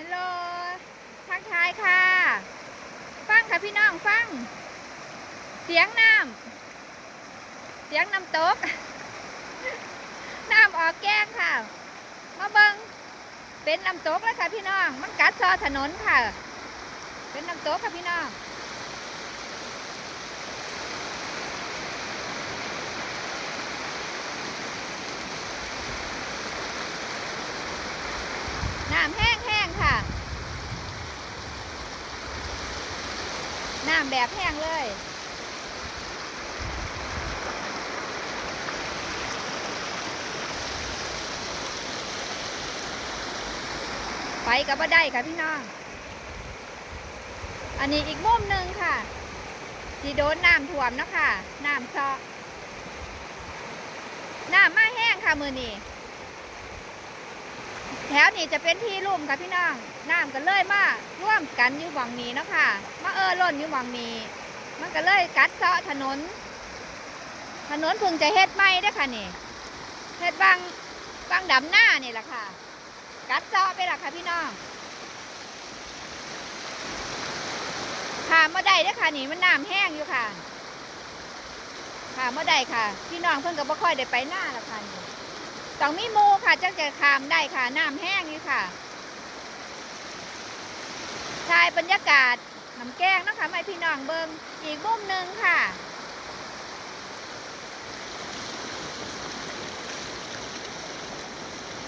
ฮัลโหลทักทายค่ะ ฟังค่ะพี่น้องฟัง เสียงน้ำเสียงน้ำตก น้ำออกแก้งค่ะ มาเบิงเป็นน้ำตกแล้วค่ะพี่น้อง มันกัดซอถนนค่ะ เป็นน้ำตกค่ะพี่น้องน้ำแห้งแห้งๆค่ะ น้ำแบบแห้งเลย ไปกับบ่ได้ค่ะพี่น้อง อันนี้อีกมุมหนึ่งค่ะที่โดนน้ำท่วมนะคะน้ำซอน้ำมาแห้งค่ะมือนี้ แถวนี้จะเป็นที่ลุ่มค่ะพี่น้องน้ำก็เลยมาร่วมกันอยู่หวังนี้เนาะค่ะมาเออล่นอยู่หวังนี้ มันก็เลยกัดเซาะถนน ถนนเพิ่งจะเฮ็ดใหม่เด้ค่ะนี่เฮ็ดบางบางดำหน้านี่แหละค่ะ กัดเซาะไปละค่ะพี่น้องผ่ามาได้เด้ค่ะนี่มันน้ำแห้งอยู่ค่ะผ่ามาได้ค่ะ พี่น้องเพิ่งก็บ่ค่อยได้ไปหน้าละค่ะนี่ ต้องมีโมูค่ะจังจะขามได้ค่ะน้ำแห้งนี่ค่ะทายบรรยากาศน้ำแกงนะคะไม่พี่น้องเบิงอีกมุมหนึ่งค่ะ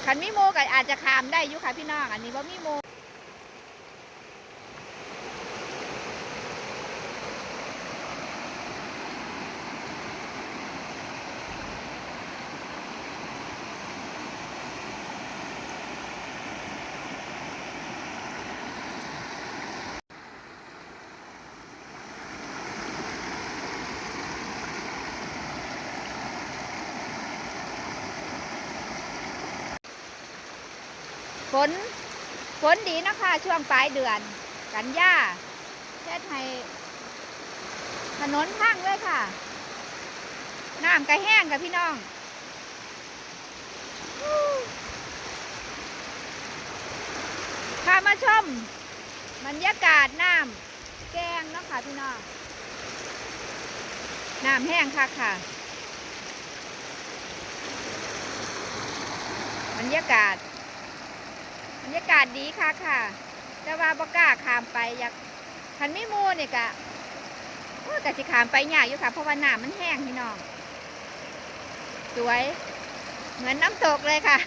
ขันมีโมก็อาจจะขามได้อยู่ค่ะพี่น้องอันนี้ว่ามีโม ฝนฝนดีนะคะช่วงปลายเดือน กันยาเช็ดให้ถนนพังเลยค่ะ น้ำก็แห้งค่ะพี่น้องพามาชมบรรยากาศน้ำแกงเนาะค่ะพี่น้อง น้ำแห้งค่ะค่ะ บรรยากาศ บรรยากาศดีค่ะค่ะ แต่ว่าบ่กล้าขามไปอยากคันไม่มูนี่กะโอ้ยกะสิขามไปยากอยู่ค่ะเพราะว่าน้ำมันแห้งพี่น้อง สวย เหมือนน้ำตกเลยค่ะ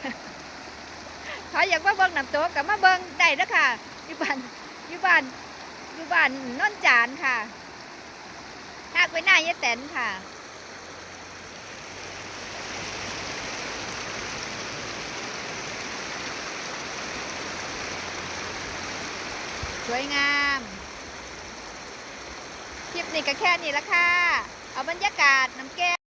เขาอยากมาเบิ่งน้ำตกกับมาเบิ่งได้เด้อค่ะอยู่บ้านอยู่บ้านอยู่บ้านโนนจานค่ะหากไปหน้ายายแตนค่ะ สวยงาม คลิปนี้ก็แค่นี้ละค่ะ เอาบรรยากาศน้ำแก้ว